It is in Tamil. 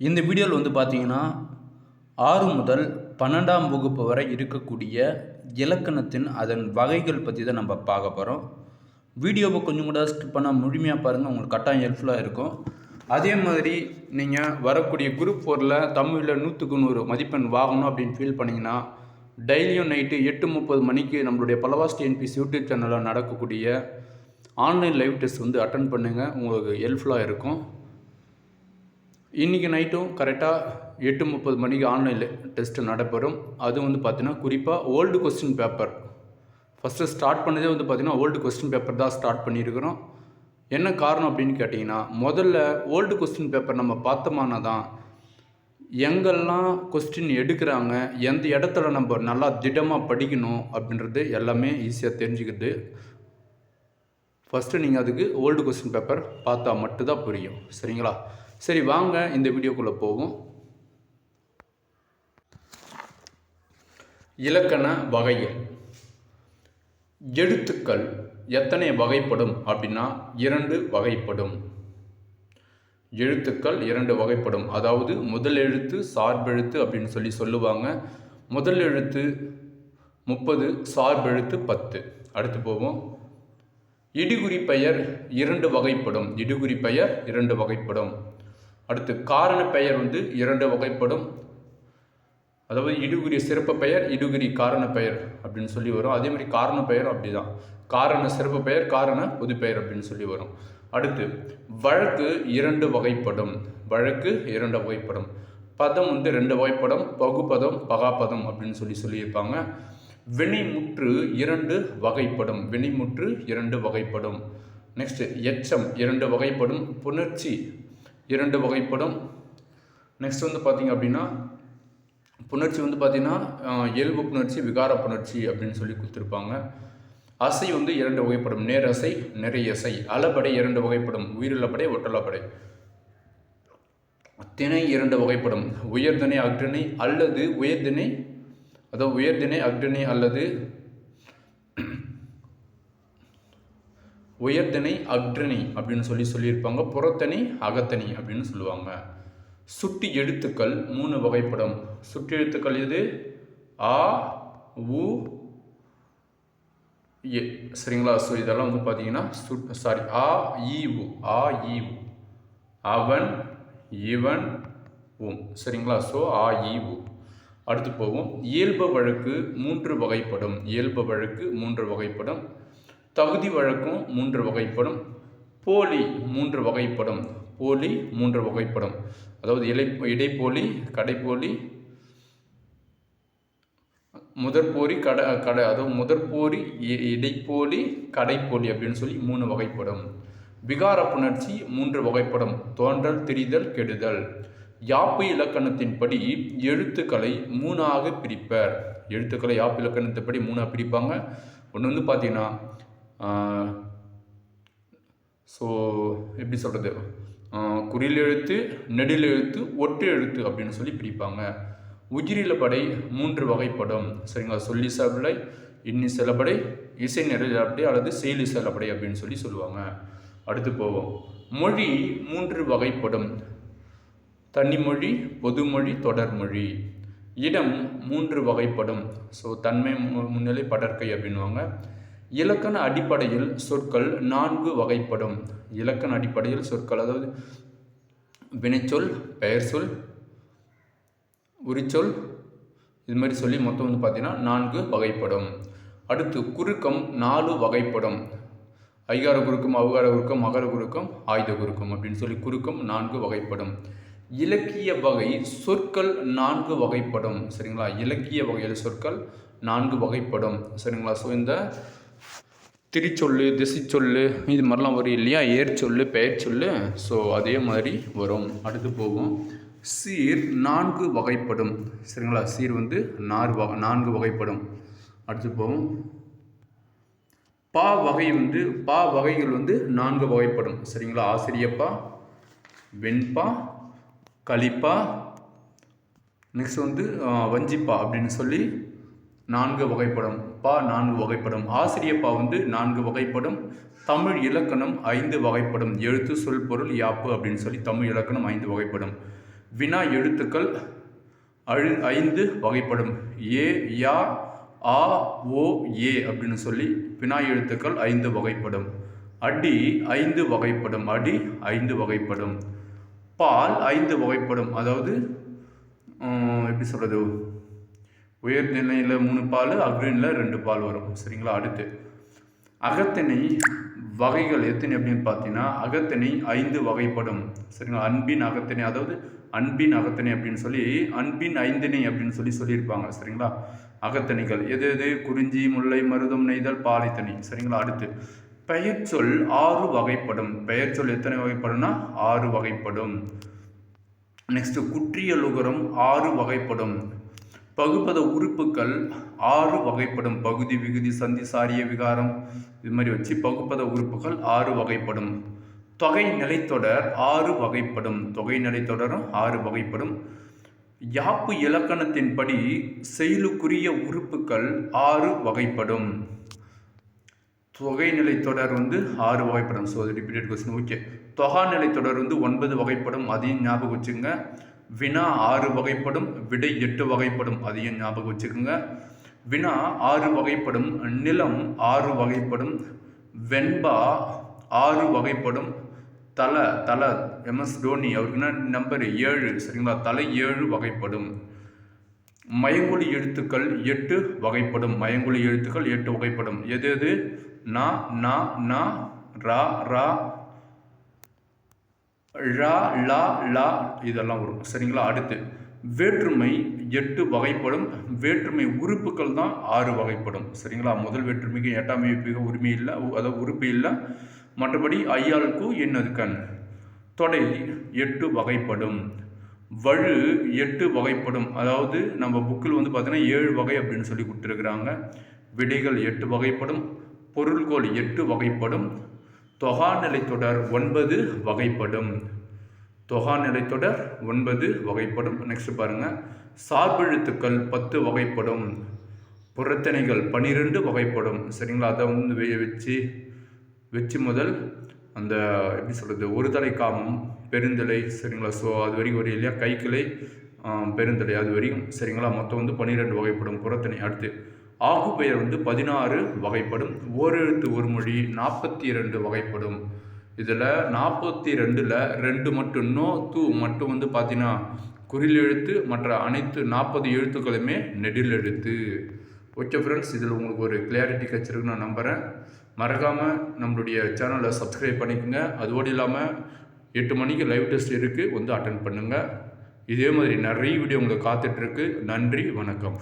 இந்த வீடியோவில் வந்து பார்த்தீங்கன்னா ஆறு முதல் பன்னெண்டாம் வகுப்பு வரை இருக்கக்கூடிய இலக்கணத்தின் அதன் வகைகள் பற்றி தான் நம்ம பார்க்க போகிறோம் வீடியோவை கொஞ்சம் கூட ஸ்கிப் பண்ணால் முழுமையாக பாருங்கள் உங்களுக்கு கட்டாயம் ஹெல்ப்ஃபுல்லாக இருக்கும். அதே மாதிரி நீங்கள் வரக்கூடிய குரூப் ஃபோரில் தமிழில் நூற்றுக்கு நூறு மதிப்பெண் வாங்கணும் அப்படின்னு ஃபீல் பண்ணிங்கன்னா டெய்லியும் நைட்டு எட்டு முப்பது மணிக்கு நம்மளுடைய பலவாஸ் டிஎன்பிசி யூடியூப் சேனலில் நடக்கக்கூடிய ஆன்லைன் லைவ் டெஸ்ட் வந்து அட்டன் பண்ணுங்கள் உங்களுக்கு ஹெல்ப்ஃபுல்லாக இருக்கும். இன்றைக்கி நைட்டும் கரெக்டாக எட்டு முப்பது மணிக்கு ஆன்லைனில் டெஸ்ட்டு நடைபெறும். அது வந்து பார்த்தீங்கன்னா குறிப்பாக old question paper first start பண்ணதே வந்து பார்த்திங்கன்னா ஓல்டு கொஸ்டின் பேப்பர் தான் ஸ்டார்ட் பண்ணியிருக்கிறோம். என்ன காரணம் அப்படின்னு கேட்டிங்கன்னா முதல்ல ஓல்டு கொஸ்டின் பேப்பர் நம்ம பார்த்தோமானா தான் எங்கெல்லாம் கொஸ்டின் எடுக்கிறாங்க எந்த இடத்துல நம்ம நல்லா திடமாக படிக்கணும் அப்படின்றது எல்லாமே ஈஸியாக தெரிஞ்சுக்கிது ஃபஸ்ட்டு நீங்கள் அதுக்கு ஓல்டு கொஸ்டின் பேப்பர் பார்த்தா மட்டும்தான் புரியும். சரிங்களா? சரி வாங்க இந்த வீடியோக்குள்ளே போகும் இலக்கண வகைகள். எழுத்துக்கள் எத்தனை வகைப்படும் அப்படின்னா இரண்டு வகைப்படும். எழுத்துக்கள் இரண்டு வகைப்படும். அதாவது முதல் எழுத்து சார்பெழுத்து அப்படின்னு சொல்லி சொல்லுவாங்க. முதல் எழுத்து முப்பது சார்பெழுத்து பத்து. அடுத்து போவோம். இடுகுறி பெயர் இரண்டு வகைப்படும். இடுகுறி பெயர் இரண்டு வகைப்படும். அடுத்து காரண பெயர் வந்து இரண்டு வகைப்படும். அதாவது இடுகுறி சிறப்பு பெயர் இடுகுறி காரண பெயர் அப்படின்னு சொல்லி வரும். அதே மாதிரி காரண பெயர் அப்படி தான் காரண சிறப்பு பெயர் காரண பொது பெயர் அப்படின்னு சொல்லி வரும். அடுத்து வழக்கு இரண்டு வகைப்படும். வழக்கு இரண்டு வகைப்படும். பதம் வந்து ரெண்டு வகைப்படும். பகுப்பதம் பகாப்பதம் அப்படின்னு சொல்லி சொல்லியிருப்பாங்க. வினைமுற்று இரண்டு வகைப்படும். வினைமுற்று இரண்டு வகைப்படும். நெக்ஸ்ட் எச்சம் இரண்டு வகைப்படும். புணர்ச்சி இரண்டு வகைப்படும். நெக்ஸ்ட் வந்து பார்த்திங்க அப்படின்னா புணர்ச்சி வந்து பார்த்திங்கன்னா இயல்பு புணர்ச்சி விகார புணர்ச்சி அப்படின்னு சொல்லி கொடுத்துருப்பாங்க. அசை வந்து இரண்டு வகைப்படும். நேரசை அசை நிறைய அசை அளபடை இரண்டு வகைப்படும். உயிரிழப்படை ஒற்றலப்படை. திணை இரண்டு வகைப்படும். உயர்திணை அக்ரிணை அல்லது உயர்திணை அதாவது உயர்திணை அக்ரிணை அல்லது உயர்தனை அக்ரிணை அப்படின்னு சொல்லி சொல்லியிருப்பாங்க. புறத்தனை அகத்தனை அப்படின்னு சொல்லுவாங்க. சுட்டி எழுத்துக்கள் மூணு வகைப்படும். சுட்டி எழுத்துக்கள் எது? ஆ உ ஏ சரிங்களா? ஸோ இதெல்லாம் வந்து பார்த்தீங்கன்னா சுட் சாரி ஆ ஈவு உ. ஆ ஈவு அவன் இவன் உம் சரிங்களா? ஸோ ஆ ஈவு உ. அடுத்து போவோம். இயல்பு வழக்கு மூன்று வகைப்படும். இயல்பு வழக்கு மூன்று வகைப்படும். தகுதி வழக்கும் மூன்று வகைப்படும். போலி மூன்று வகைப்படும். போலி மூன்று வகைப்படும். அதாவது இலை இடைப்போலி கடைப்போலி முதற்போரி கடை கடை அதாவது முதற்போரி இடைப்போலி கடைப்போலி அப்படின்னு சொல்லி மூணு வகைப்படும். விகார புணர்ச்சி மூன்று வகைப்படும். தோன்றல் திரிதல் கெடுதல். யாப்பு இலக்கணத்தின்படி எழுத்துக்களை மூணாக பிரிப்பர். எழுத்துக்களை யாப்பு இலக்கணத்தின்படி மூணாக பிரிப்பாங்க. ஒன்று வந்து பார்த்தீங்கன்னா ஸோ எப்படி சொல்கிறது குறில் எழுத்து நெடில் எழுத்து ஒட்டு எழுத்து அப்படின்னு சொல்லி பிரிப்பாங்க. உயிரில படை மூன்று வகைப்படும். சரிங்களா? சொல்லி செலப்படை இன்னி செலப்படை இசை நிறைப்படை அல்லது செயலி செலப்படை அப்படின்னு சொல்லி சொல்லுவாங்க. அடுத்து போவோம். மொழி மூன்று வகைப்படும். தனிமொழி பொதுமொழி தொடர்மொழி. இடம் மூன்று வகைப்படும். ஸோ தன்மை முன்னிலை படற்கை அப்படின்வாங்க இலக்கண அடிப்படையில் சொற்கள் நான்கு வகைப்படும். இலக்கண அடிப்படையில் சொற்கள் அதாவது வினைச்சொல் பெயர் சொல் உரிச்சொல் இது மாதிரி சொல்லி மொத்தம் வந்து பார்த்திங்கன்னா நான்கு வகைப்படும். அடுத்து குறுக்கம் நாலு வகைப்படும். ஐகார குறுக்கம் அவகார குறுக்கம் மகர குறுக்கம் ஆயுத குறுக்கம் அப்படின்னு சொல்லி குறுக்கம் நான்கு வகைப்படும். இலக்கிய வகை சொற்கள் நான்கு வகைப்படும். சரிங்களா? இலக்கிய வகையில் சொற்கள் நான்கு வகைப்படும். சரிங்களா? ஸோ இந்த திரிச்சொல்லு திசைச்சொல்லு இது மாதிரிலாம் வரும் இல்லையா? ஏற்சொல்லு பெயர் சொல்லு ஸோ அதே மாதிரி வரும். அடுத்து போகும். சீர் நான்கு வகைப்படும். சரிங்களா? சீர் வந்து நாறு வகை நான்கு வகைப்படும். அடுத்து போகும். பா வகை வந்து பா வகைகள் வந்து நான்கு வகைப்படும். சரிங்களா? ஆசிரியப்பா வெண்பா களிப்பா நெக்ஸ்ட் வந்து வஞ்சிப்பா அப்படின்னு சொல்லி நான்கு வகைப்படும். பா நான்கு வகைப்படும். ஆசிரியப்பா வந்து நான்கு வகைப்படும். தமிழ் இலக்கணம் ஐந்து வகைப்படும். எழுத்து சொல் பொருள் யாப்பு அப்படின்னு சொல்லி தமிழ் இலக்கணம் ஐந்து வகைப்படும். வினா எழுத்துக்கள் அழு ஐந்து வகைப்படும். ஏ யா ஆ ஓ ஏ அப்படின்னு சொல்லி வினா எழுத்துக்கள் ஐந்து வகைப்படும். அடி ஐந்து வகைப்படும். அடி ஐந்து வகைப்படும். பால் ஐந்து வகைப்படும். அதாவது எப்படி சொல்கிறது உயர்நிலையில் மூணு பால் அக்ரீனில் ரெண்டு பால் வரும். சரிங்களா? அடுத்து. அகத்திணை வகைகள் எத்தனை அப்படின்னு பார்த்தீங்கன்னா அகத்திணை ஐந்து வகைப்படும். சரிங்களா? அன்பின் அகத்திணை அதாவது அன்பின் அகத்திணை அப்படின்னு சொல்லி அன்பின் ஐந்திணை அப்படின்னு சொல்லி சொல்லியிருப்பாங்க. சரிங்களா? அகத்தணிகள். எது எது? குறிஞ்சி முல்லை மருதம் நெய்தல் பாலைத்தனி. சரிங்களா? அடுத்து. பெயர் சொல் ஆறு வகைப்படும். பெயர்ச்சொல் எத்தனை வகைப்படும்னா ஆறு வகைப்படும். நெக்ஸ்ட் குற்றியலுகரம் ஆறு வகைப்படும். பகுபத உறுப்புகள் ஆறு வகைப்படும். பகுதி விகுதி சந்தி சாரிய விகாரம். இது மாதிரி வச்சு பகுப்பத உறுப்புகள் ஆறு வகைப்படும். தொகை நிலைத்தொடர் ஆறு வகைப்படும். தொகை நிலைத்தொடரும் ஆறு வகைப்படும். யாப்பு இலக்கணத்தின்படி செயலுக்குரிய உறுப்புகள் ஆறு வகைப்படும். தொகை நிலை தொடர் வந்து ஆறு வகைப்படும். ஸோ ரிப்பீட்டட் கொஸ்டின் ஓகே தொகா நிலை தொடர் வந்து ஒன்பது வகைப்படும். அதையும் ஞாபகம் வச்சுங்க வினா ஆறு வகைப்படும் விடை எட்டு வகைப்படும். அதையும் ஞாபகம் வச்சுக்கோங்க. வினா ஆறு வகைப்படும் நிலம் ஆறு வகைப்படும் வெண்பா ஆறு வகைப்படும் தலை தலை எம்எஸ் டோனி அவருக்குன்னா நம்பர் ஏழு சரிங்களா? தலை ஏழு வகைப்படும். மயங்கொலி எழுத்துக்கள் எட்டு வகைப்படும். மயங்கொலி எழுத்துக்கள் எட்டு வகைப்படும். எது எது? நா நா நா ரா ரா ழா லா லா இதெல்லாம் வரும். சரிங்களா? அடுத்து வேற்றுமை எட்டு வகைப்படும். வேற்றுமை உறுப்புகள் தான் ஆறு வகைப்படும். சரிங்களா? முதல் வேற்றுமைக்கு எட்டாம் வகுப்புக்கு உரிமை இல்லை உ- அதாவது உறுப்பு இல்லை. மற்றபடி ஐயாளுக்கும் என்னது கண்? தொடை எட்டு வகைப்படும். வழு எட்டு வகைப்படும். அதாவது நம்ம புக்கில் வந்து பார்த்தீங்கன்னா ஏழு வகை அப்படின்னு சொல்லி கொடுத்துருக்குறாங்க. விடைகள் எட்டு வகைப்படும். பொருள்கோள் எட்டு வகைப்படும். தொகாநிலைத்தொடர் ஒன்பது வகைப்படும். தொகாநிலைத்தொடர் ஒன்பது வகைப்படும். நெக்ஸ்ட் பாருங்க. சார்பெழுத்துக்கள் பத்து வகைப்படும். புறத்தனைகள் பன்னிரெண்டு வகைப்படும். சரிங்களா? அதை வந்து வெ- வச்சு வச்சு முதல் அந்த எப்படி சொல்கிறது ஒரு தலை காமம் பெருந்தலை சரிங்களா? ஸோ அது வரைக்கும் ஒரு இல்லையா? கைக்கிளை பெருந்தலை அது வரைக்கும் சரிங்களா? மொத்தம் வந்து பன்னிரெண்டு வகைப்படும். புறத்தனை அடுத்து ஆகு பெயர் வந்து பதினாறு வகைப்படும். ஓரெழுத்து ஒரு மொழி நாற்பத்தி இரண்டு வகைப்படும். இதில் நாற்பத்தி ரெண்டில் ரெண்டு மட்டும் நோ தூ மட்டும் வந்து பார்த்தீங்கன்னா குறில் எழுத்து மற்ற அனைத்து நாற்பது எழுத்துக்களுமே நெடில் எழுத்து. ஓகே ஃப்ரெண்ட்ஸ் இதில் உங்களுக்கு ஒரு கிளியாரிட்டி கிடச்சிருக்கு நான் நம்புகிறேன் மறக்காமல் நம்மளுடைய சேனலை சப்ஸ்கிரைப் பண்ணிக்கோங்க. அதோடு இல்லாமல் எட்டு மணிக்கு லைவ் டெஸ்ட் இருக்குது வந்து அட்டன் பண்ணுங்கள் இதே மாதிரி நிறைய வீடியோ உங்களுக்கு காத்துட்ருக்கு நன்றி வணக்கம்.